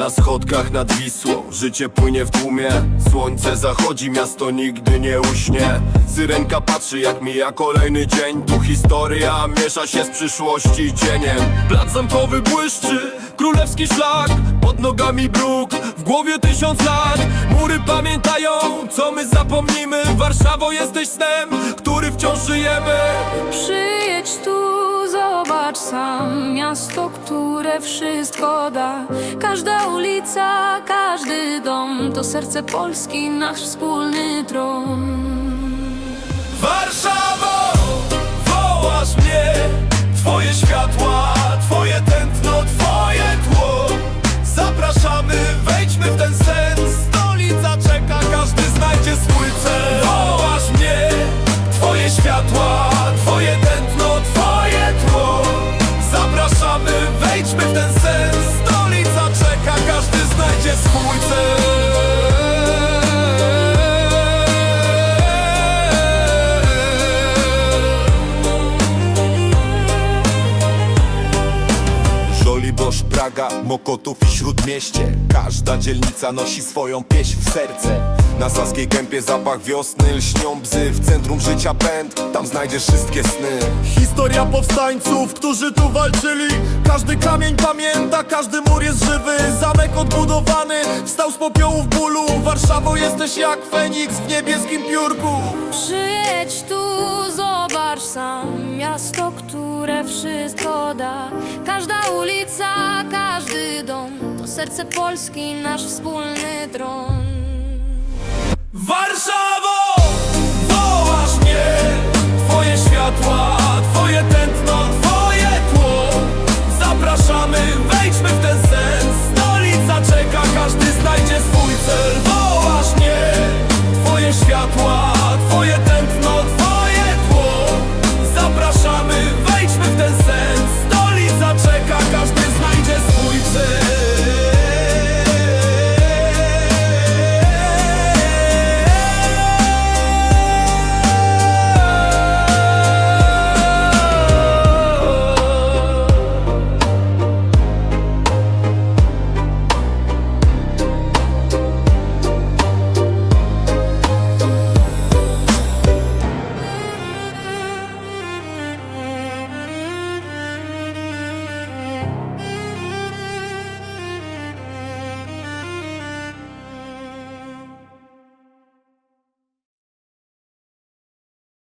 Na schodkach nad Wisłą Życie płynie w tłumie. Słońce zachodzi, miasto nigdy nie uśnie. Syrenka patrzy jak mija kolejny dzień. Tu historia miesza się z przyszłości cieniem Plac zamkowy błyszczy Królewski szlak. Pod nogami bruk W głowie tysiąc lat. Mury pamiętają Co my zapomnimy. Warszawo jesteś snem Który wciąż żyjemy sam Miasto, które wszystko da. Każda ulica, każdy dom To serce Polski, nasz wspólny Praga, Mokotów i Śródmieście. Każda dzielnica nosi swoją pieśń w serce. Na Saskiej Kępie zapach wiosny Lśnią bzy w centrum życia pęd. Tam znajdziesz wszystkie sny. Historia powstańców, którzy tu walczyli. Każdy kamień pamięta, każdy mur jest żywy. Zamek odbudowany, wstał z popiołów bólu. Warszawo jesteś jak Feniks w niebieskim piórku. Przyjedź tu, zobacz sam Miasto, które wszystko da. Każda ulica, każdy dom To serce Polski, nasz wspólny tron